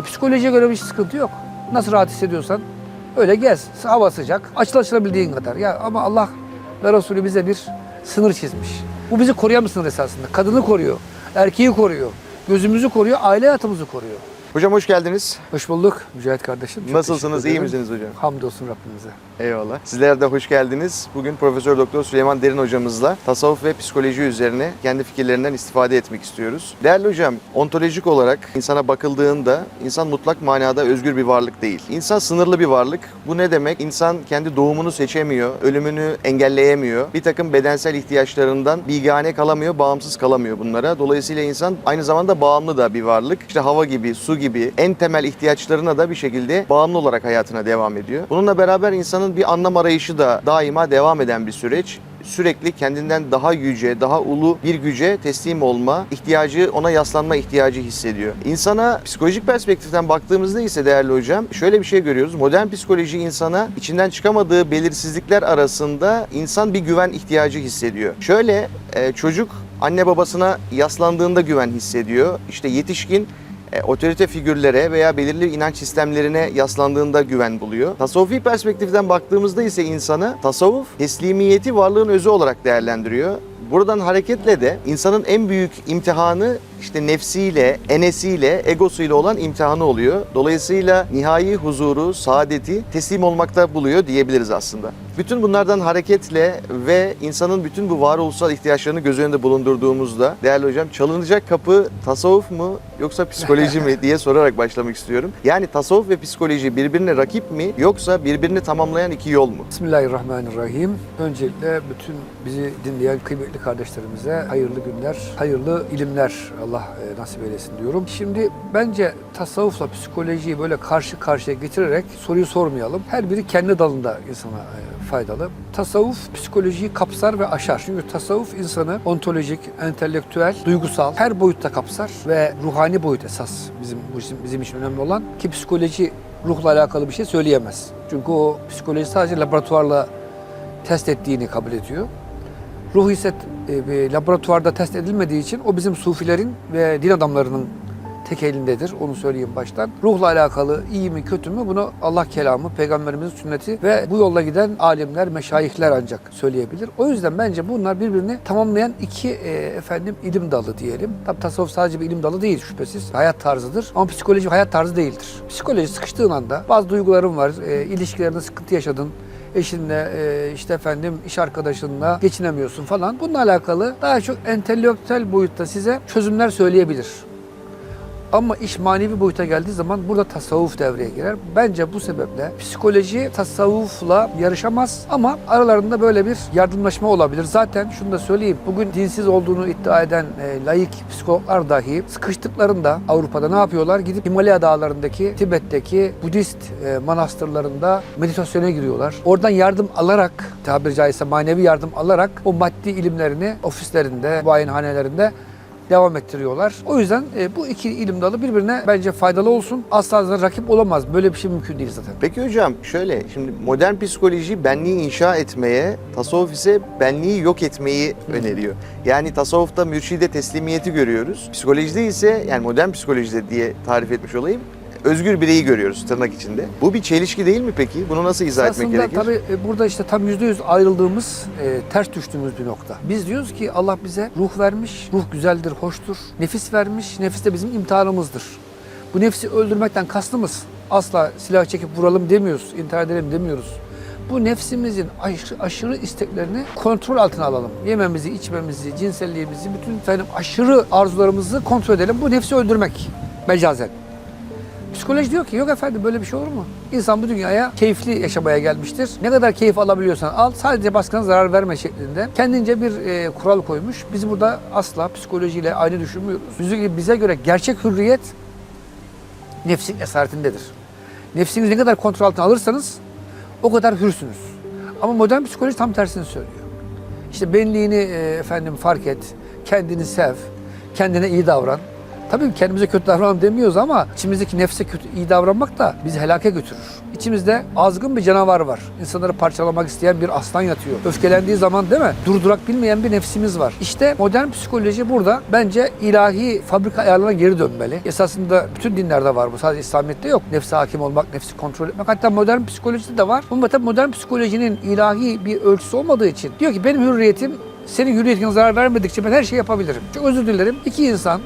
E, psikolojiye göre bir sıkıntı yok. Nasıl rahat hissediyorsan öyle gez. Hava sıcak. Açıl açılabildiğin kadar. Ya ama Allah ve Resulü bize bir sınır çizmiş. Bu bizi koruyan bir sınır esasında. Kadını koruyor, erkeği koruyor, gözümüzü koruyor, aile hayatımızı koruyor. Hocam hoş geldiniz. Hoş bulduk Mücahit kardeşim. Çok Nasılsınız? iyi misiniz hocam? Hamdolsun Rabbimize. Eyvallah. Sizler de hoş geldiniz. Bugün Profesör Doktor Süleyman Derin hocamızla tasavvuf ve psikoloji üzerine kendi fikirlerinden istifade etmek istiyoruz. Değerli hocam, ontolojik olarak insana bakıldığında insan mutlak manada özgür bir varlık değil. İnsan sınırlı bir varlık. Bu ne demek? İnsan kendi doğumunu seçemiyor, ölümünü engelleyemiyor. Bir takım bedensel ihtiyaçlarından bigane kalamıyor, bağımsız kalamıyor bunlara. Dolayısıyla insan aynı zamanda bağımlı da bir varlık. İşte hava gibi, su gibi en temel ihtiyaçlarına da bir şekilde bağımlı olarak hayatına devam ediyor. Bununla beraber insanın bir anlam arayışı da daima devam eden bir süreç sürekli kendinden daha yüce, daha ulu bir güce teslim olma ihtiyacı, ona yaslanma ihtiyacı hissediyor. İnsana psikolojik perspektiften baktığımızda ise değerli hocam şöyle bir şey görüyoruz. Modern psikoloji insana içinden çıkamadığı belirsizlikler arasında insan bir güven ihtiyacı hissediyor. Şöyle e, çocuk anne babasına yaslandığında güven hissediyor. İşte yetişkin e, otorite figürlere veya belirli inanç sistemlerine yaslandığında güven buluyor. Tasavvufi perspektiften baktığımızda ise insana tasavvuf teslimiyeti varlığın özü olarak değerlendiriyor. Buradan hareketle de insanın en büyük imtihanı işte nefsiyle, enesiyle, egosuyla olan imtihanı oluyor. Dolayısıyla nihai huzuru, saadeti teslim olmakta buluyor diyebiliriz aslında. Bütün bunlardan hareketle ve insanın bütün bu varoluşsal ihtiyaçlarını göz önünde bulundurduğumuzda değerli hocam çalınacak kapı tasavvuf mu yoksa psikoloji mi diye sorarak başlamak istiyorum. Yani tasavvuf ve psikoloji birbirine rakip mi yoksa birbirini tamamlayan iki yol mu? Bismillahirrahmanirrahim. Öncelikle bütün bizi dinleyen kıymetli kardeşlerimize hayırlı günler, hayırlı ilimler Allah e, nasip eylesin diyorum. Şimdi bence tasavvufla psikolojiyi böyle karşı karşıya getirerek soruyu sormayalım. Her biri kendi dalında insana e, faydalı. Tasavvuf psikolojiyi kapsar ve aşar. Çünkü tasavvuf insanı ontolojik, entelektüel, duygusal her boyutta kapsar ve ruhani boyut esas bizim, bizim için önemli olan ki psikoloji ruhla alakalı bir şey söyleyemez. Çünkü o psikoloji sadece laboratuvarla test ettiğini kabul ediyor. Ruh ise e, laboratuvarda test edilmediği için o bizim sufilerin ve din adamlarının tek elindedir. Onu söyleyeyim baştan. Ruhla alakalı iyi mi kötü mü bunu Allah kelamı, peygamberimizin sünneti ve bu yolda giden alimler, meşayihler ancak söyleyebilir. O yüzden bence bunlar birbirini tamamlayan iki e, efendim ilim dalı diyelim. Tabi tasavvuf sadece bir ilim dalı değil şüphesiz. Hayat tarzıdır. Ama psikoloji hayat tarzı değildir. Psikoloji sıkıştığın anda bazı duyguların var, e, ilişkilerinde sıkıntı yaşadın, eşinle e, işte efendim iş arkadaşınla geçinemiyorsun falan. Bununla alakalı daha çok entelektüel boyutta size çözümler söyleyebilir. Ama iş manevi boyuta geldiği zaman burada tasavvuf devreye girer. Bence bu sebeple psikoloji tasavvufla yarışamaz ama aralarında böyle bir yardımlaşma olabilir. Zaten şunu da söyleyeyim. Bugün dinsiz olduğunu iddia eden e, laik psikologlar dahi sıkıştıklarında Avrupa'da ne yapıyorlar? Gidip Himalaya dağlarındaki, Tibet'teki Budist e, manastırlarında meditasyona giriyorlar. Oradan yardım alarak, tabiri caizse manevi yardım alarak o maddi ilimlerini ofislerinde, muayenehanelerinde devam ettiriyorlar. O yüzden e, bu iki ilim dalı birbirine bence faydalı olsun. Asla da rakip olamaz. Böyle bir şey mümkün değil zaten. Peki hocam şöyle şimdi modern psikoloji benliği inşa etmeye, tasavvuf ise benliği yok etmeyi öneriyor. Yani tasavvufta mürşide teslimiyeti görüyoruz. Psikolojide ise yani modern psikolojide diye tarif etmiş olayım. Özgür bireyi görüyoruz tırnak içinde. Bu bir çelişki değil mi peki? Bunu nasıl izah etmek Aslında gerekir? tabii e, burada işte tam yüzde yüz ayrıldığımız, e, ters düştüğümüz bir nokta. Biz diyoruz ki Allah bize ruh vermiş, ruh güzeldir, hoştur. Nefis vermiş, nefis de bizim imtihanımızdır. Bu nefsi öldürmekten kastımız asla silah çekip vuralım demiyoruz, intihar edelim demiyoruz. Bu nefsimizin aşırı, aşırı isteklerini kontrol altına alalım. Yememizi, içmemizi, cinselliğimizi, bütün efendim aşırı arzularımızı kontrol edelim. Bu nefsi öldürmek mecazen. Psikoloji diyor ki yok efendim böyle bir şey olur mu? İnsan bu dünyaya keyifli yaşamaya gelmiştir. Ne kadar keyif alabiliyorsan al sadece başkana zarar verme şeklinde. Kendince bir e, kural koymuş. Biz burada asla psikolojiyle aynı düşünmüyoruz. Bize, bize göre gerçek hürriyet nefsin esaretindedir. Nefsinizi ne kadar kontrol altına alırsanız o kadar hürsünüz. Ama modern psikoloji tam tersini söylüyor. İşte benliğini e, efendim fark et, kendini sev, kendine iyi davran. Tabii kendimize kötü davranalım demiyoruz ama içimizdeki nefse kötü iyi davranmak da bizi helake götürür. İçimizde azgın bir canavar var. İnsanları parçalamak isteyen bir aslan yatıyor. Öfkelendiği zaman değil mi? Durdurak bilmeyen bir nefsimiz var. İşte modern psikoloji burada bence ilahi fabrika ayarlarına geri dönmeli. Esasında bütün dinlerde var bu. Sadece İslamiyet'te yok. Nefse hakim olmak, nefsi kontrol etmek. Hatta modern psikolojide de var. Ama tabii modern psikolojinin ilahi bir ölçüsü olmadığı için diyor ki benim hürriyetim senin hürriyetine zarar vermedikçe ben her şeyi yapabilirim. Çok özür dilerim. İki insan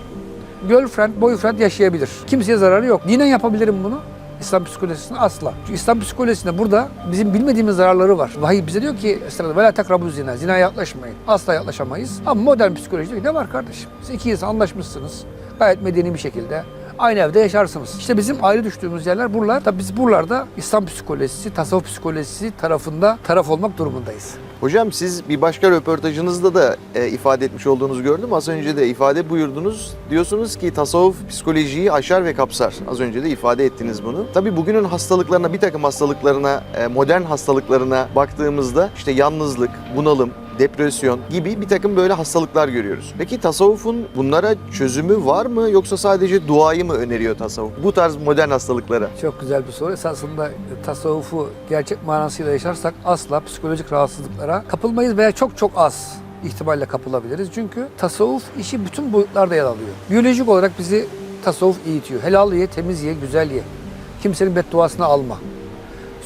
girlfriend, boyfriend yaşayabilir. Kimseye zararı yok. Dinen yapabilirim bunu. İslam psikolojisinde asla. Çünkü İslam psikolojisinde burada bizim bilmediğimiz zararları var. Vahiy bize diyor ki Estağfurullah ve la takrabu zina. Zinaya yaklaşmayın. Asla yaklaşamayız. Ama modern psikoloji diyor ki ne var kardeşim? Siz iki insan anlaşmışsınız. Gayet medeni bir şekilde. Aynı evde yaşarsınız. İşte bizim ayrı düştüğümüz yerler buralar. Tabii biz buralarda İslam psikolojisi, tasavvuf psikolojisi tarafında taraf olmak durumundayız. Hocam siz bir başka röportajınızda da e, ifade etmiş olduğunuzu gördüm. Az önce de ifade buyurdunuz. Diyorsunuz ki tasavvuf psikolojiyi aşar ve kapsar. Az önce de ifade ettiniz bunu. Tabii bugünün hastalıklarına, bir takım hastalıklarına, e, modern hastalıklarına baktığımızda işte yalnızlık, bunalım, depresyon gibi bir takım böyle hastalıklar görüyoruz. Peki tasavvufun bunlara çözümü var mı yoksa sadece duayı mı öneriyor tasavvuf? Bu tarz modern hastalıklara. Çok güzel bir soru. Esasında tasavvufu gerçek manasıyla yaşarsak asla psikolojik rahatsızlıklara kapılmayız veya çok çok az ihtimalle kapılabiliriz. Çünkü tasavvuf işi bütün boyutlarda yer alıyor. Biyolojik olarak bizi tasavvuf eğitiyor. Helal ye, temiz ye, güzel ye. Kimsenin bedduasını alma.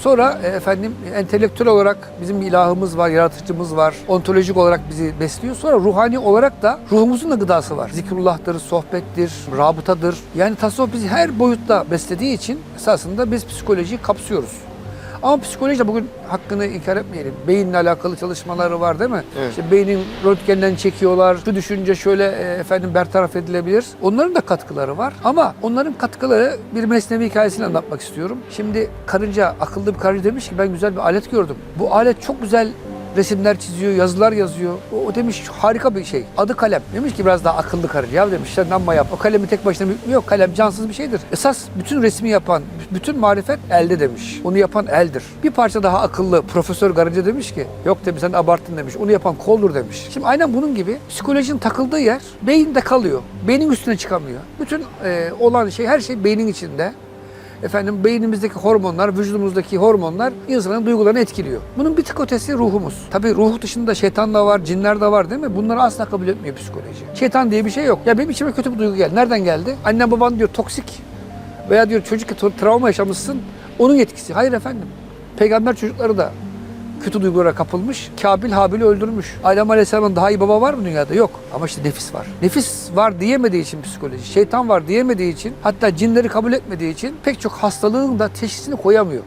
Sonra e, efendim entelektüel olarak bizim bir ilahımız var, yaratıcımız var. Ontolojik olarak bizi besliyor. Sonra ruhani olarak da ruhumuzun da gıdası var. Zikrullah'tır, sohbettir, rabıtadır. Yani tasavvuf bizi her boyutta beslediği için esasında biz psikolojiyi kapsıyoruz. Ama psikoloji de bugün hakkını inkar etmeyelim. Beyinle alakalı çalışmaları var değil mi? Evet. İşte beynin röntgenden çekiyorlar. Şu düşünce şöyle e, efendim bertaraf edilebilir. Onların da katkıları var. Ama onların katkıları bir mesnevi hikayesini anlatmak istiyorum. Şimdi karınca, akıllı bir karınca demiş ki ben güzel bir alet gördüm. Bu alet çok güzel resimler çiziyor, yazılar yazıyor. O, o demiş harika bir şey. Adı kalem. Demiş ki biraz daha akıllı karınca. Ya demiş sen amma yap. O kalemi tek başına. Yok kalem cansız bir şeydir. Esas bütün resmi yapan, bütün marifet elde demiş. Onu yapan eldir. Bir parça daha akıllı. Profesör Karınca demiş ki yok demiş sen abarttın demiş. Onu yapan koldur demiş. Şimdi aynen bunun gibi psikolojinin takıldığı yer beyinde kalıyor. Beynin üstüne çıkamıyor. Bütün e, olan şey her şey beynin içinde. Efendim beynimizdeki hormonlar, vücudumuzdaki hormonlar insanın duygularını etkiliyor. Bunun bir tık ötesi ruhumuz. Tabii ruh dışında şeytan da var, cinler de var değil mi? Bunları asla kabul etmiyor psikoloji. Şeytan diye bir şey yok. Ya benim içime kötü bir duygu geldi. Nereden geldi? Anne baban diyor toksik veya diyor çocuk tra- travma yaşamışsın. Onun yetkisi. Hayır efendim. Peygamber çocukları da kötü duygulara kapılmış. Kabil Habil'i öldürmüş. Adem Aleyhisselam'ın daha iyi baba var mı dünyada? Yok. Ama işte nefis var. Nefis var diyemediği için psikoloji, şeytan var diyemediği için, hatta cinleri kabul etmediği için pek çok hastalığın da teşhisini koyamıyor.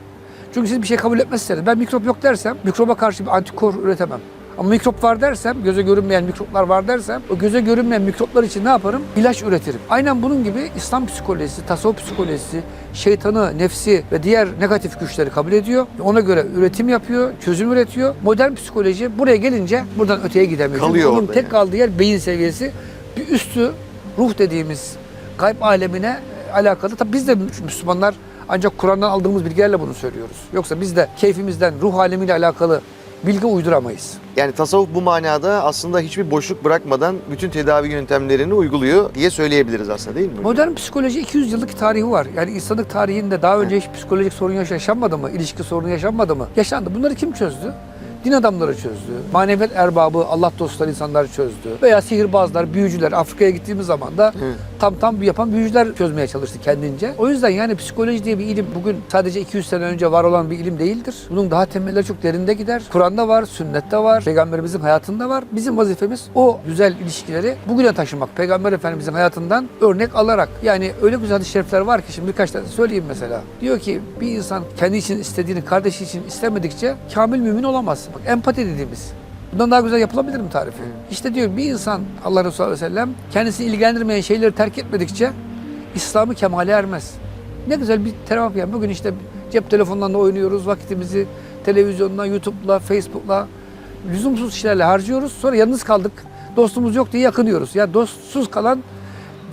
Çünkü siz bir şey kabul etmezseniz, ben mikrop yok dersem, mikroba karşı bir antikor üretemem. Ama mikrop var dersem, göze görünmeyen mikroplar var dersem, o göze görünmeyen mikroplar için ne yaparım? İlaç üretirim. Aynen bunun gibi İslam psikolojisi, tasavvuf psikolojisi, şeytanı, nefsi ve diğer negatif güçleri kabul ediyor. Ona göre üretim yapıyor, çözüm üretiyor. Modern psikoloji buraya gelince buradan öteye gidemiyor. Kalıyor orada tek yani. kaldığı yer beyin seviyesi. Bir üstü ruh dediğimiz gayb alemine alakalı. Tabi biz de Müslümanlar ancak Kur'an'dan aldığımız bilgilerle bunu söylüyoruz. Yoksa biz de keyfimizden ruh alemiyle alakalı bilgi uyduramayız. Yani tasavvuf bu manada aslında hiçbir boşluk bırakmadan bütün tedavi yöntemlerini uyguluyor diye söyleyebiliriz aslında değil mi? Modern psikoloji 200 yıllık tarihi var. Yani insanlık tarihinde daha önce hiç psikolojik sorun yaş- yaşanmadı mı? İlişki sorunu yaşanmadı mı? Yaşandı. Bunları kim çözdü? Din adamları çözdü. Maneviyat erbabı, Allah dostları insanlar çözdü. Veya sihirbazlar, büyücüler. Afrika'ya gittiğimiz zaman da Evet. Tam tam yapan büyücüler çözmeye çalıştı kendince. O yüzden yani psikoloji diye bir ilim bugün sadece 200 sene önce var olan bir ilim değildir. Bunun daha temelleri çok derinde gider. Kur'an'da var, sünnette var, peygamberimizin hayatında var. Bizim vazifemiz o güzel ilişkileri bugüne taşımak. Peygamber Efendimizin hayatından örnek alarak. Yani öyle güzel hadis-i şerifler var ki şimdi birkaç tane söyleyeyim mesela. Diyor ki bir insan kendi için istediğini kardeşi için istemedikçe kamil mümin olamaz. Bak empati dediğimiz. Bundan daha güzel yapılabilir mi tarifi? İşte diyor bir insan Allah Resulü Aleyhi ve Sellem kendisini ilgilendirmeyen şeyleri terk etmedikçe İslam'ı kemale ermez. Ne güzel bir terapi yani. Bugün işte cep telefonlarında oynuyoruz vakitimizi televizyonla, YouTube'la, Facebook'la lüzumsuz işlerle harcıyoruz. Sonra yalnız kaldık. Dostumuz yok diye yakınıyoruz. Ya dostsuz kalan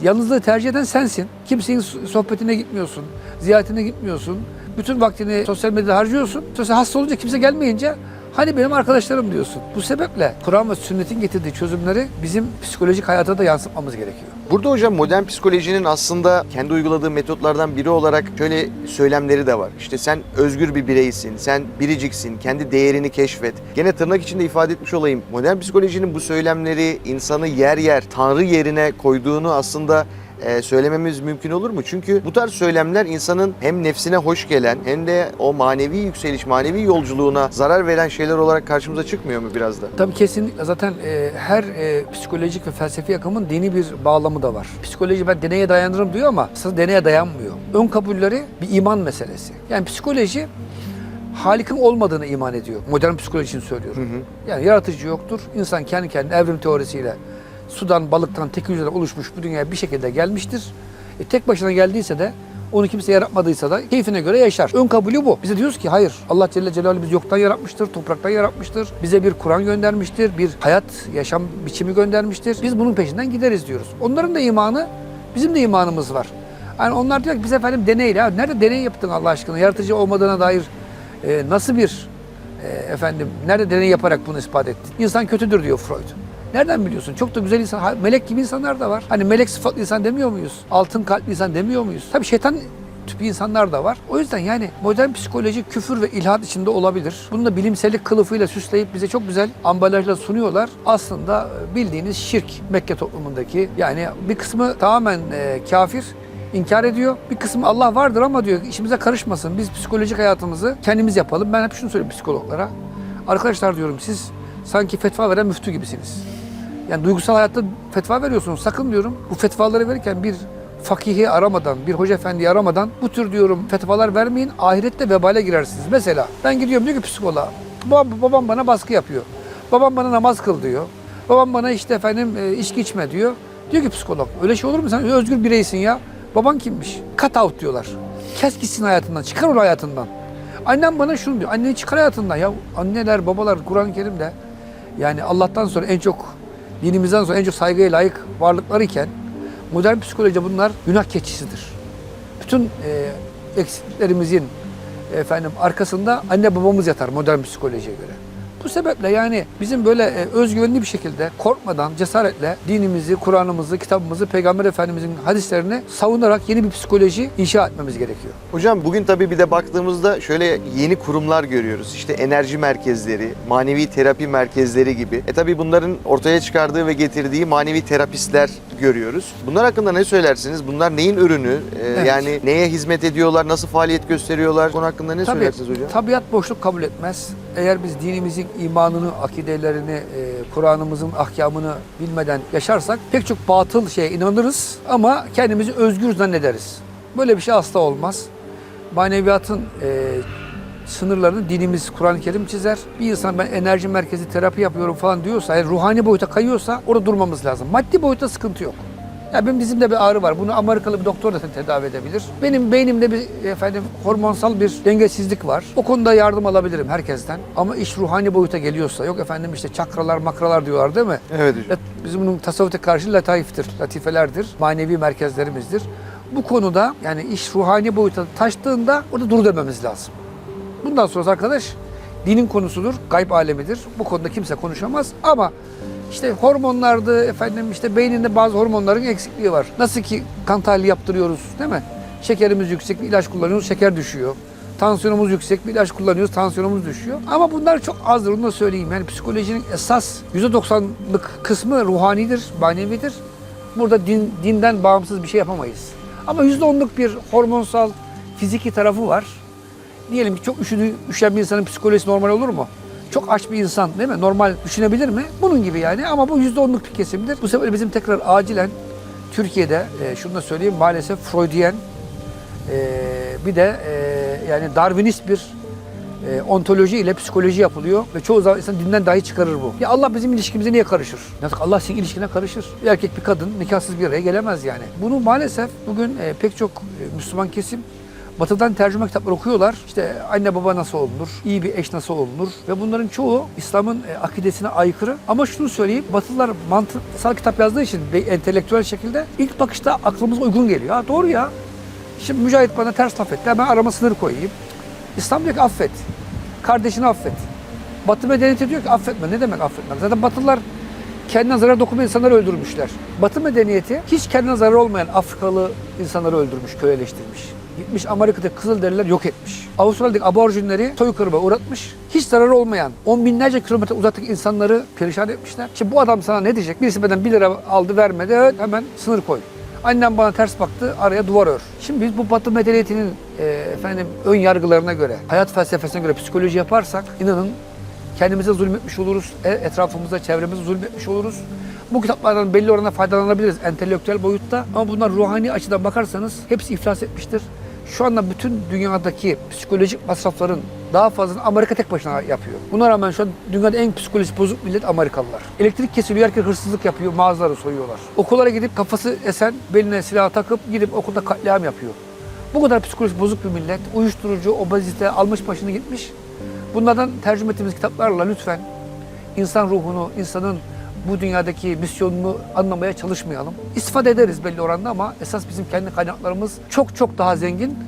Yalnızlığı tercih eden sensin. Kimsenin sohbetine gitmiyorsun, ziyaretine gitmiyorsun. Bütün vaktini sosyal medyada harcıyorsun. Sosyal hasta olunca kimse gelmeyince hani benim arkadaşlarım diyorsun. Bu sebeple Kur'an ve sünnetin getirdiği çözümleri bizim psikolojik hayata da yansıtmamız gerekiyor. Burada hocam modern psikolojinin aslında kendi uyguladığı metotlardan biri olarak şöyle söylemleri de var. İşte sen özgür bir bireysin, sen biriciksin, kendi değerini keşfet. Gene tırnak içinde ifade etmiş olayım. Modern psikolojinin bu söylemleri insanı yer yer, tanrı yerine koyduğunu aslında e, söylememiz mümkün olur mu? Çünkü bu tarz söylemler insanın hem nefsine hoş gelen hem de o manevi yükseliş, manevi yolculuğuna zarar veren şeyler olarak karşımıza çıkmıyor mu biraz da? Tabii kesinlikle zaten e, her e, psikolojik ve felsefi akımın dini bir bağlamı da var. Psikoloji ben deneye dayanırım diyor ama aslında deneye dayanmıyor. Ön kabulleri bir iman meselesi. Yani psikoloji Halik'in olmadığını iman ediyor. Modern psikoloji için söylüyorum. Yani yaratıcı yoktur. İnsan kendi kendine evrim teorisiyle sudan, balıktan, tek hücreden oluşmuş bu dünyaya bir şekilde gelmiştir. E, tek başına geldiyse de onu kimse yaratmadıysa da keyfine göre yaşar. Ön kabulü bu. Bize diyoruz ki hayır. Allah Celle Celaluhu bizi yoktan yaratmıştır, topraktan yaratmıştır. Bize bir Kur'an göndermiştir, bir hayat, yaşam biçimi göndermiştir. Biz bunun peşinden gideriz diyoruz. Onların da imanı, bizim de imanımız var. Yani onlar diyor ki biz efendim deneyle. Nerede deney yaptın Allah aşkına? Yaratıcı olmadığına dair e, nasıl bir e, efendim nerede deney yaparak bunu ispat ettin? İnsan kötüdür diyor Freud. Nereden biliyorsun? Çok da güzel insan, melek gibi insanlar da var. Hani melek sıfatlı insan demiyor muyuz? Altın kalpli insan demiyor muyuz? Tabii şeytan tipi insanlar da var. O yüzden yani modern psikoloji küfür ve ilhat içinde olabilir. Bunu da bilimsellik kılıfıyla süsleyip bize çok güzel ambalajla sunuyorlar. Aslında e, bildiğiniz şirk Mekke toplumundaki. Yani bir kısmı tamamen e, kafir, inkar ediyor. Bir kısmı Allah vardır ama diyor işimize karışmasın. Biz psikolojik hayatımızı kendimiz yapalım. Ben hep şunu söylüyorum psikologlara. Arkadaşlar diyorum siz sanki fetva veren müftü gibisiniz. Yani duygusal hayatta fetva veriyorsunuz. Sakın diyorum bu fetvaları verirken bir fakihi aramadan, bir hoca efendiyi aramadan bu tür diyorum fetvalar vermeyin. Ahirette vebale girersiniz. Mesela ben gidiyorum diyor ki psikoloğa. Babam, babam bana baskı yapıyor. Babam bana namaz kıl diyor. Babam bana işte efendim e, içki içme diyor. Diyor ki psikolog öyle şey olur mu? Sen özgür bireysin ya. Baban kimmiş? Cut out diyorlar. Kes gitsin hayatından. Çıkar onu hayatından. Annem bana şunu diyor. Anneni çıkar hayatından. Ya anneler, babalar Kur'an-ı Kerim'de yani Allah'tan sonra en çok dinimizden sonra en çok saygıya layık varlıklar iken modern psikoloji bunlar günah keçisidir. Bütün e, eksiklerimizin efendim arkasında anne babamız yatar modern psikolojiye göre. Bu sebeple yani bizim böyle e, özgüvenli bir şekilde korkmadan cesaretle dinimizi, Kur'an'ımızı, kitabımızı, Peygamber Efendimizin hadislerini savunarak yeni bir psikoloji inşa etmemiz gerekiyor. Hocam bugün tabii bir de baktığımızda şöyle yeni kurumlar görüyoruz. İşte enerji merkezleri, manevi terapi merkezleri gibi. E tabii bunların ortaya çıkardığı ve getirdiği manevi terapistler görüyoruz. Bunlar hakkında ne söylersiniz? Bunlar neyin ürünü? E, Evet. Yani neye hizmet ediyorlar? Nasıl faaliyet gösteriyorlar? Bu Konu hakkında ne Tabii, söylersiniz hocam? Tabiat boşluk kabul etmez. Eğer biz dinimizin imanını, akidelerini, e, Kur'an'ımızın ahkamını bilmeden yaşarsak pek çok batıl şeye inanırız ama kendimizi özgür zannederiz. Böyle bir şey asla olmaz. Maneviyatın e, sınırlarını dinimiz Kur'an-ı Kerim çizer. Bir insan ben enerji merkezi terapi yapıyorum falan diyorsa, eğer ruhani boyuta kayıyorsa orada durmamız lazım. Maddi boyutta sıkıntı yok. Ya benim dizimde bir ağrı var. Bunu Amerikalı bir doktor da tedavi edebilir. Benim beynimde bir efendim hormonsal bir dengesizlik var. O konuda yardım alabilirim herkesten. Ama iş ruhani boyuta geliyorsa yok efendim işte çakralar makralar diyorlar değil mi? Evet hocam. Bizim bunun tasavvufa karşı lataiftir, latifelerdir, manevi merkezlerimizdir. Bu konuda yani iş ruhani boyuta taştığında orada dur dememiz lazım. Bundan sonra arkadaş dinin konusudur, gayb alemidir. Bu konuda kimse konuşamaz ama işte hormonlardı efendim işte beyninde bazı hormonların eksikliği var. Nasıl ki kan tahlili yaptırıyoruz değil mi? Şekerimiz yüksek ilaç kullanıyoruz şeker düşüyor. Tansiyonumuz yüksek bir ilaç kullanıyoruz tansiyonumuz düşüyor. Ama bunlar çok azdır onu da söyleyeyim. Yani psikolojinin esas %90'lık kısmı ruhanidir, manevidir. Burada din, dinden bağımsız bir şey yapamayız. Ama %10'luk bir hormonsal, fiziki tarafı var. Diyelim ki çok üşüdü, üşüyen bir insanın psikolojisi normal olur mu? Çok aç bir insan değil mi? Normal düşünebilir mi? Bunun gibi yani ama bu %10'luk bir kesimdir. Bu sefer bizim tekrar acilen Türkiye'de e, şunu da söyleyeyim maalesef Freudiyen e, bir de e, yani Darwinist bir e, ontoloji ile psikoloji yapılıyor ve çoğu zaman insan dinden dahi çıkarır bu. Ya Allah bizim ilişkimize niye karışır? Ya Allah senin ilişkine karışır. Bir erkek bir kadın nikahsız bir araya gelemez yani. Bunu maalesef bugün e, pek çok e, Müslüman kesim Batı'dan tercüme kitaplar okuyorlar. İşte anne baba nasıl olunur, iyi bir eş nasıl olunur ve bunların çoğu İslam'ın e, akidesine aykırı. Ama şunu söyleyeyim, Batılılar mantıksal kitap yazdığı için entelektüel şekilde ilk bakışta aklımıza uygun geliyor. Ha, doğru ya. Şimdi Mücahit bana ters laf etti. Hemen arama sınır koyayım. İslam diyor ki affet. Kardeşini affet. Batı medeniyeti diyor ki affetme. Ne demek affetme? Zaten Batılılar kendine zarar dokunmayan insanları öldürmüşler. Batı medeniyeti hiç kendine zarar olmayan Afrikalı insanları öldürmüş, köleleştirmiş. Gitmiş Amerika'daki Kızılderililer yok etmiş. Avustralya'daki aborjinleri soykırıma uğratmış. Hiç zararı olmayan on binlerce kilometre uzaktaki insanları perişan etmişler. Şimdi bu adam sana ne diyecek? Birisi benden 1 lira aldı vermedi evet hemen sınır koy. Annem bana ters baktı, araya duvar ör. Şimdi biz bu Batı medeniyetinin e, efendim ön yargılarına göre, hayat felsefesine göre psikoloji yaparsak inanın kendimize zulmetmiş oluruz, e- etrafımıza, çevremize zulmetmiş oluruz. Bu kitaplardan belli oranda faydalanabiliriz entelektüel boyutta ama bunlar ruhani açıdan bakarsanız hepsi iflas etmiştir. Şu anda bütün dünyadaki psikolojik masrafların daha fazlasını Amerika tek başına yapıyor. Buna rağmen şu an dünyada en psikolojisi bozuk millet Amerikalılar. Elektrik kesiliyor, herkes hırsızlık yapıyor, mağazaları soyuyorlar. Okullara gidip kafası esen, beline silah takıp gidip okulda katliam yapıyor. Bu kadar psikolojisi bozuk bir millet, uyuşturucu, obezite almış başını gitmiş. Bunlardan tercüme ettiğimiz kitaplarla lütfen insan ruhunu, insanın bu dünyadaki misyonunu anlamaya çalışmayalım. İstifade ederiz belli oranda ama esas bizim kendi kaynaklarımız çok çok daha zengin.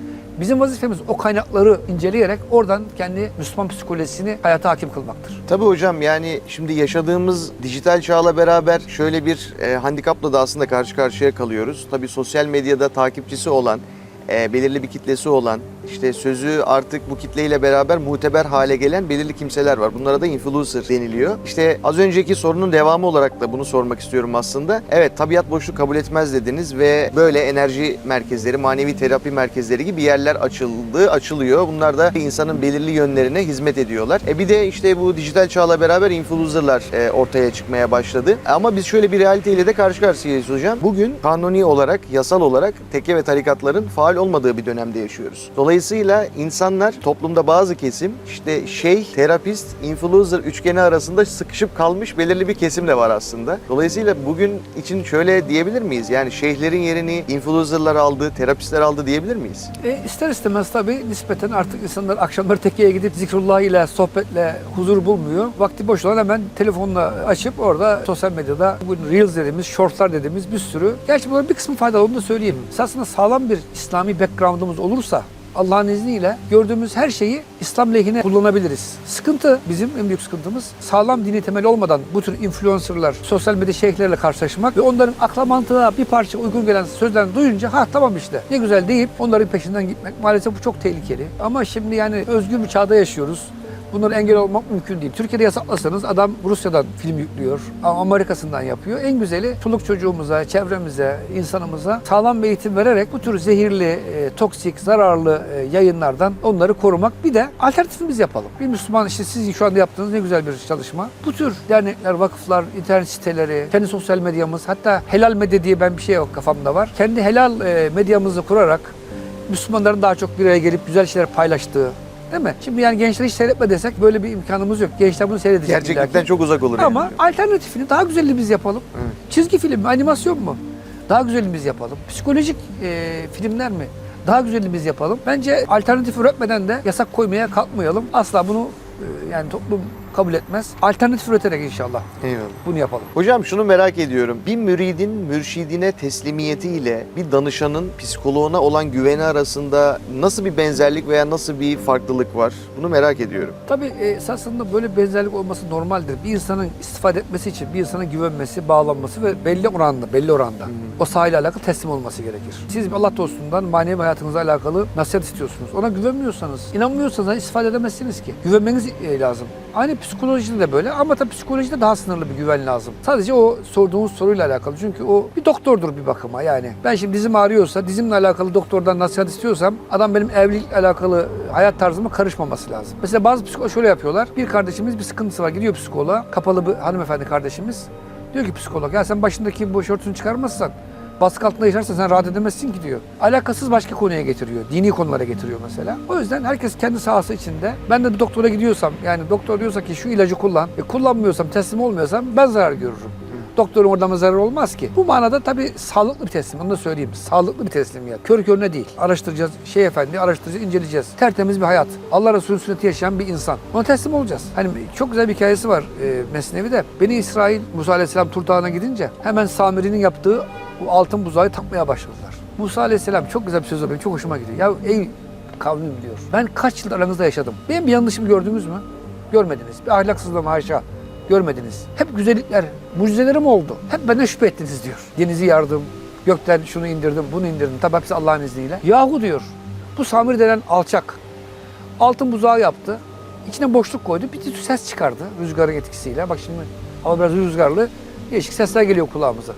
Bizim vazifemiz o kaynakları inceleyerek oradan kendi Müslüman psikolojisini hayata hakim kılmaktır. Tabii hocam yani şimdi yaşadığımız dijital çağla beraber şöyle bir e, handikapla da aslında karşı karşıya kalıyoruz. Tabii sosyal medyada takipçisi olan, e, belirli bir kitlesi olan, işte sözü artık bu kitleyle beraber muteber hale gelen belirli kimseler var. Bunlara da influencer deniliyor. İşte az önceki sorunun devamı olarak da bunu sormak istiyorum aslında. Evet tabiat boşluk kabul etmez dediniz ve böyle enerji merkezleri, manevi terapi merkezleri gibi yerler açıldı, açılıyor. Bunlar da insanın belirli yönlerine hizmet ediyorlar. E bir de işte bu dijital çağla beraber influencerlar e, ortaya çıkmaya başladı. Ama biz şöyle bir realiteyle de karşı karşıyayız hocam. Bugün kanuni olarak, yasal olarak tekke ve tarikatların faal olmadığı bir dönemde yaşıyoruz. Dolayısıyla insanlar toplumda bazı kesim işte şeyh, terapist, influencer üçgeni arasında sıkışıp kalmış belirli bir kesim de var aslında. Dolayısıyla bugün için şöyle diyebilir miyiz? Yani şeyhlerin yerini influencerlar aldı, terapistler aldı diyebilir miyiz? E, ister istemez tabii nispeten artık insanlar akşamları tekkeye gidip zikrullah ile, sohbetle huzur bulmuyor. Vakti boş olan hemen telefonla açıp orada sosyal medyada bugün Reels dediğimiz, Shortslar dediğimiz bir sürü. Gerçi bunların bir kısmı faydalı onu da söyleyeyim. Esasında sağlam bir İslami background'umuz olursa Allah'ın izniyle gördüğümüz her şeyi İslam lehine kullanabiliriz. Sıkıntı bizim en büyük sıkıntımız sağlam dini temel olmadan bu tür influencerlar, sosyal medya şeyhlerle karşılaşmak ve onların akla mantığa bir parça uygun gelen sözlerini duyunca ha tamam işte ne güzel deyip onların peşinden gitmek maalesef bu çok tehlikeli. Ama şimdi yani özgür bir çağda yaşıyoruz. Bunlara engel olmak mümkün değil. Türkiye'de yasaklasanız adam Rusya'dan film yüklüyor, Amerika'sından yapıyor. En güzeli çoluk çocuğumuza, çevremize, insanımıza sağlam bir eğitim vererek bu tür zehirli, e, toksik, zararlı e, yayınlardan onları korumak. Bir de alternatifimiz yapalım. Bir Müslüman işte sizin şu anda yaptığınız ne güzel bir çalışma. Bu tür dernekler, vakıflar, internet siteleri, kendi sosyal medyamız, hatta helal medya diye ben bir şey yok kafamda var. Kendi helal e, medyamızı kurarak Müslümanların daha çok bir araya gelip güzel şeyler paylaştığı, Değil mi? Şimdi yani gençler hiç seyretme desek böyle bir imkanımız yok. Gençler bunu seyredecek. Gerçeklikten çok uzak olur. Ama yani. alternatifini daha güzelini biz yapalım. Çizgi film mi, animasyon mu? Daha güzelini biz yapalım. Psikolojik e, filmler mi? Daha güzelini biz yapalım. Bence alternatif üretmeden de yasak koymaya kalkmayalım. Asla bunu e, yani toplum kabul etmez. Alternatif üreterek inşallah Eyvallah. bunu yapalım. Hocam şunu merak ediyorum. Bir müridin mürşidine teslimiyetiyle bir danışanın psikoloğuna olan güveni arasında nasıl bir benzerlik veya nasıl bir farklılık var? Bunu merak ediyorum. Tabii e, esasında böyle benzerlik olması normaldir. Bir insanın istifade etmesi için bir insana güvenmesi, bağlanması ve belli oranda, belli oranda o sahayla alakalı teslim olması gerekir. Siz Allah dostundan manevi hayatınızla alakalı nasihat istiyorsunuz. Ona güvenmiyorsanız, inanmıyorsanız istifade edemezsiniz ki. Güvenmeniz e, lazım. Aynı psikolojide de böyle ama tabii psikolojide daha sınırlı bir güven lazım. Sadece o sorduğunuz soruyla alakalı. Çünkü o bir doktordur bir bakıma yani. Ben şimdi dizim ağrıyorsa, dizimle alakalı doktordan nasihat istiyorsam adam benim evlilikle alakalı hayat tarzıma karışmaması lazım. Mesela bazı psikolog şöyle yapıyorlar. Bir kardeşimiz bir sıkıntısı var. Gidiyor psikoloğa. Kapalı bir hanımefendi kardeşimiz. Diyor ki psikolog ya sen başındaki başörtüsünü çıkarmazsan baskı altında yaşarsan sen rahat edemezsin ki diyor. Alakasız başka konuya getiriyor. Dini konulara getiriyor mesela. O yüzden herkes kendi sahası içinde. Ben de bir doktora gidiyorsam yani doktor diyorsa ki şu ilacı kullan. E, kullanmıyorsam teslim olmuyorsam ben zarar görürüm. Doktorun oradan zarar olmaz ki. Bu manada tabii sağlıklı bir teslim. Onu da söyleyeyim. Sağlıklı bir teslimiyet. Kör körüne değil. Araştıracağız. Şey efendi araştıracağız, inceleyeceğiz. Tertemiz bir hayat. Allah Resulü sünneti yaşayan bir insan. Ona teslim olacağız. Hani çok güzel bir hikayesi var e, Mesnevi'de. Beni İsrail Musa Aleyhisselam Tur Dağı'na gidince hemen Samiri'nin yaptığı bu altın buzağı takmaya başladılar. Musa Aleyhisselam çok güzel bir söz var. Çok hoşuma gidiyor. Ya ey kavmim diyor. Ben kaç yıl aranızda yaşadım. Benim bir yanlışımı gördünüz mü? Görmediniz. Bir ahlaksızlığım haşa. Görmediniz. Hep güzellikler, mucizelerim oldu. Hep benden şüphe ettiniz diyor. Denizi yardım, gökten şunu indirdim, bunu indirdim. Tabi hepsi Allah'ın izniyle. Yahu diyor, bu Samir denen alçak altın buzağı yaptı. İçine boşluk koydu. Bir ses çıkardı rüzgarın etkisiyle. Bak şimdi hava biraz rüzgarlı. Değişik sesler geliyor kulağımıza.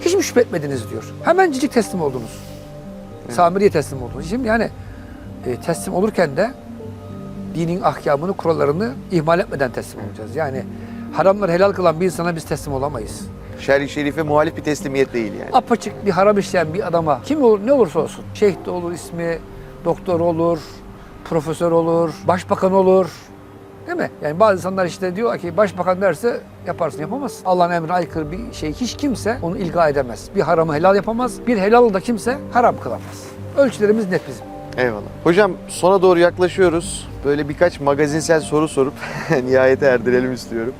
Hiç mi şüphe etmediniz diyor. Hemencik teslim oldunuz. Samiriye teslim oldunuz. Şimdi yani e, teslim olurken de dinin ahkamını, kurallarını ihmal etmeden teslim olacağız. Yani haramları helal kılan bir insana biz teslim olamayız. Şer-i şerife muhalif bir teslimiyet değil yani. Apaçık bir haram işleyen bir adama kim olur ne olursa olsun. Şeyh de olur ismi, doktor olur, profesör olur, başbakan olur. Değil mi? Yani bazı insanlar işte diyor ki başbakan derse yaparsın yapamaz. Allah'ın emrine aykırı bir şey hiç kimse onu ilga edemez. Bir haramı helal yapamaz. Bir helalı da kimse haram kılamaz. Ölçülerimiz net bizim. Eyvallah. Hocam sona doğru yaklaşıyoruz. Böyle birkaç magazinsel soru sorup nihayete erdirelim istiyorum.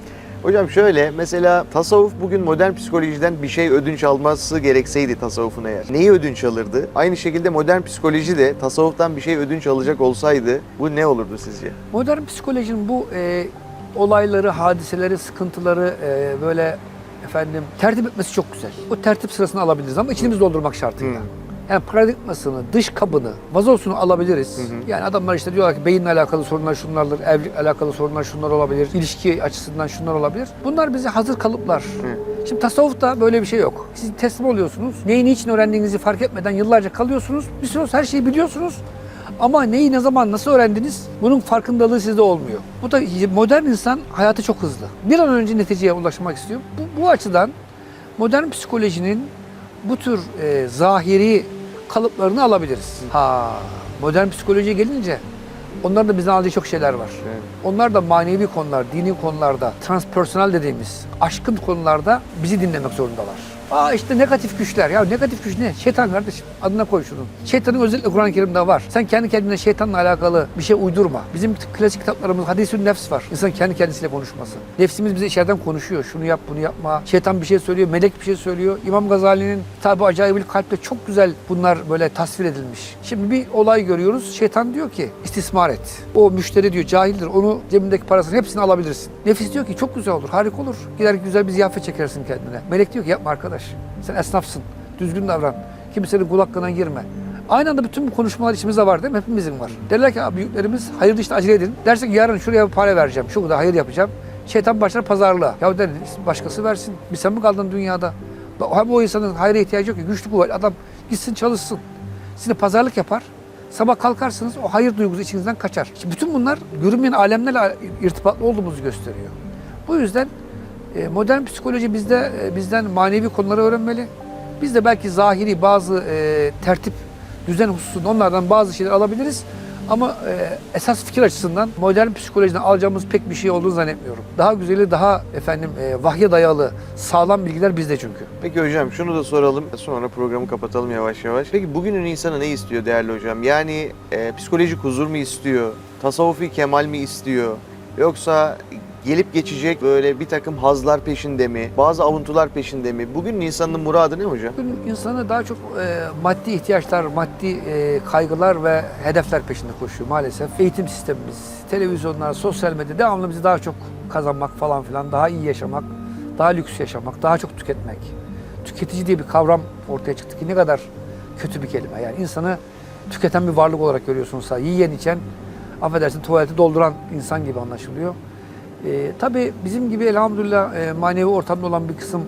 Hocam şöyle mesela tasavvuf bugün modern psikolojiden bir şey ödünç alması gerekseydi tasavvufun eğer. Neyi ödünç alırdı? Aynı şekilde modern psikoloji de tasavvuftan bir şey ödünç alacak olsaydı bu ne olurdu sizce? Modern psikolojinin bu e, olayları, hadiseleri, sıkıntıları e, böyle efendim tertip etmesi çok güzel. O tertip sırasını alabiliriz ama içimizi doldurmak şartıyla. Hı. Yani paradigmasını, dış kabını, vazosunu alabiliriz. Yani adamlar işte diyorlar ki beyinle alakalı sorunlar şunlardır, evlilikle alakalı sorunlar şunlar olabilir, ilişki açısından şunlar olabilir. Bunlar bize hazır kalıplar. Şimdi tasavvufta böyle bir şey yok. Siz teslim oluyorsunuz. Neyi niçin öğrendiğinizi fark etmeden yıllarca kalıyorsunuz. Bir süre her şeyi biliyorsunuz. Ama neyi ne zaman nasıl öğrendiniz bunun farkındalığı sizde olmuyor. Bu da modern insan hayatı çok hızlı. Bir an önce neticeye ulaşmak istiyor. Bu, bu açıdan modern psikolojinin bu tür e, zahiri kalıplarını alabiliriz. Ha, modern psikolojiye gelince onların da bizden aldığı çok şeyler var. Evet. Onlar da manevi konular, dini konularda, transpersonal dediğimiz aşkın konularda bizi dinlemek zorundalar. Aa işte negatif güçler. Ya negatif güç ne? Şeytan kardeşim. Adına koy şunu. Şeytanın özellikle Kur'an-ı Kerim'de var. Sen kendi kendine şeytanla alakalı bir şey uydurma. Bizim klasik kitaplarımız hadis-ü nefs var. İnsan kendi kendisiyle konuşması. Nefsimiz bize içeriden konuşuyor. Şunu yap, bunu yapma. Şeytan bir şey söylüyor, melek bir şey söylüyor. İmam Gazali'nin kitabı Acayibül Kalp'te çok güzel bunlar böyle tasvir edilmiş. Şimdi bir olay görüyoruz. Şeytan diyor ki istismar et. O müşteri diyor cahildir. Onu cebindeki parasını hepsini alabilirsin. Nefis diyor ki çok güzel olur, harika olur. Gider güzel bir ziyafet çekersin kendine. Melek diyor ki yapma arkadaş. Sen esnafsın. Düzgün davran. Kimsenin kul hakkına girme. Aynı anda bütün bu konuşmalar içimizde var değil mi? Hepimizin var. Derler ki "Abi büyüklerimiz hayırlı işte acele edin. Dersin ki yarın şuraya bir para vereceğim. Şu kadar hayır yapacağım. Şeytan başlar pazarlığa. Ya der başkası versin. Bir sen mi kaldın dünyada? Hem o insanın hayra ihtiyacı yok ki. Güçlü kuvvetli adam gitsin çalışsın. Sizinle pazarlık yapar. Sabah kalkarsınız o hayır duygusu içinizden kaçar. Şimdi bütün bunlar görünmeyen alemlerle irtibatlı olduğumuzu gösteriyor. Bu yüzden modern psikoloji bizde e, bizden manevi konuları öğrenmeli. Biz de belki zahiri bazı e, tertip, düzen hususunda onlardan bazı şeyler alabiliriz. Ama e, esas fikir açısından modern psikolojiden alacağımız pek bir şey olduğunu zannetmiyorum. Daha güzeli, daha efendim e, vahye dayalı, sağlam bilgiler bizde çünkü. Peki hocam şunu da soralım sonra programı kapatalım yavaş yavaş. Peki bugünün insanı ne istiyor değerli hocam? Yani e, psikolojik huzur mu istiyor? Tasavvufi kemal mi istiyor? Yoksa gelip geçecek böyle bir takım hazlar peşinde mi? Bazı avuntular peşinde mi? Bugünün insanının muradı ne hocam? Bugün insanı daha çok e, maddi ihtiyaçlar, maddi e, kaygılar ve hedefler peşinde koşuyor maalesef. Eğitim sistemimiz, televizyonlar, sosyal medya devamlı bizi daha çok kazanmak falan filan, daha iyi yaşamak, daha lüks yaşamak, daha çok tüketmek. Tüketici diye bir kavram ortaya çıktı ki ne kadar kötü bir kelime. Yani insanı tüketen bir varlık olarak görüyorsunuz. Yiyen içen, affedersin tuvaleti dolduran insan gibi anlaşılıyor. E, tabii bizim gibi elhamdülillah e, manevi ortamda olan bir kısım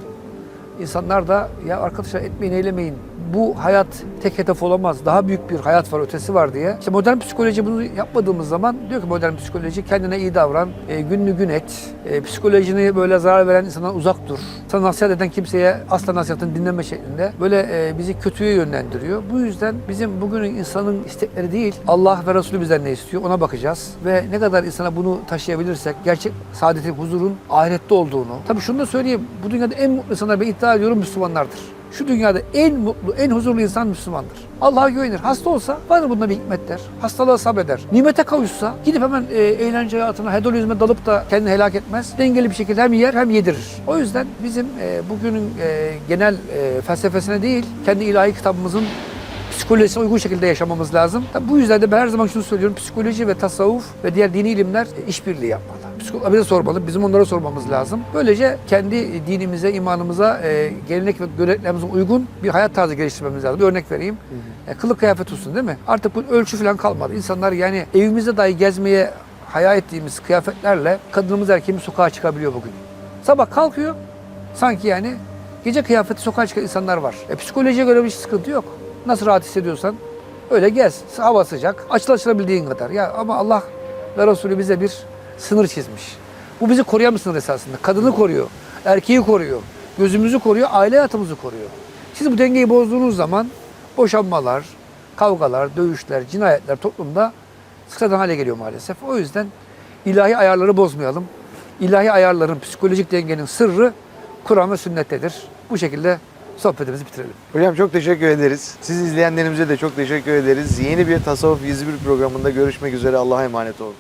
insanlar da ya arkadaşlar etmeyin eylemeyin. Bu hayat tek hedef olamaz. Daha büyük bir hayat var, ötesi var diye. İşte modern psikoloji bunu yapmadığımız zaman diyor ki modern psikoloji kendine iyi davran, e, gününü gün et, e, psikolojini böyle zarar veren insandan uzak dur. Sana nasihat eden kimseye asla nasihatini dinleme şeklinde böyle e, bizi kötüye yönlendiriyor. Bu yüzden bizim bugünün insanın istekleri değil, Allah ve Resulü bizden ne istiyor ona bakacağız. Ve ne kadar insana bunu taşıyabilirsek, gerçek saadetin, huzurun ahirette olduğunu. Tabii şunu da söyleyeyim, bu dünyada en mutlu insanlar ben iddia ediyorum Müslümanlardır. Şu dünyada en mutlu, en huzurlu insan Müslümandır. Allah'a güvenir. Hasta olsa vardır bunda bir hikmet der. Hastalığa sabreder. Nimete kavuşsa gidip hemen e, eğlence hayatına, hedonizme dalıp da kendini helak etmez. Dengeli bir şekilde hem yer hem yedirir. O yüzden bizim e, bugünün e, genel e, felsefesine değil, kendi ilahi kitabımızın psikolojisine uygun şekilde yaşamamız lazım. Tabii bu yüzden de ben her zaman şunu söylüyorum. Psikoloji ve tasavvuf ve diğer dini ilimler işbirliği yapmalı. Psikologlar bize sormalı, bizim onlara sormamız lazım. Böylece kendi dinimize, imanımıza, e, gelenek ve göreneklerimize uygun bir hayat tarzı geliştirmemiz lazım. Bir örnek vereyim. E, kılık kıyafet olsun değil mi? Artık bu ölçü falan kalmadı. İnsanlar yani evimizde dahi gezmeye hayal ettiğimiz kıyafetlerle kadınımız erkeğimiz sokağa çıkabiliyor bugün. Sabah kalkıyor, sanki yani gece kıyafeti sokağa çıkan insanlar var. E, psikolojiye göre bir sıkıntı yok. Nasıl rahat hissediyorsan öyle gez. Hava sıcak, açıl açılabildiğin kadar. Ya ama Allah ve Resulü bize bir sınır çizmiş. Bu bizi koruyan bir sınır esasında. Kadını koruyor, erkeği koruyor, gözümüzü koruyor, aile hayatımızı koruyor. Siz bu dengeyi bozduğunuz zaman boşanmalar, kavgalar, dövüşler, cinayetler toplumda sıkıntı hale geliyor maalesef. O yüzden ilahi ayarları bozmayalım. İlahi ayarların, psikolojik dengenin sırrı Kur'an ve sünnettedir. Bu şekilde sohbetimizi bitirelim. Hocam çok teşekkür ederiz. Siz izleyenlerimize de çok teşekkür ederiz. Yeni bir Tasavvuf 101 programında görüşmek üzere. Allah'a emanet olun.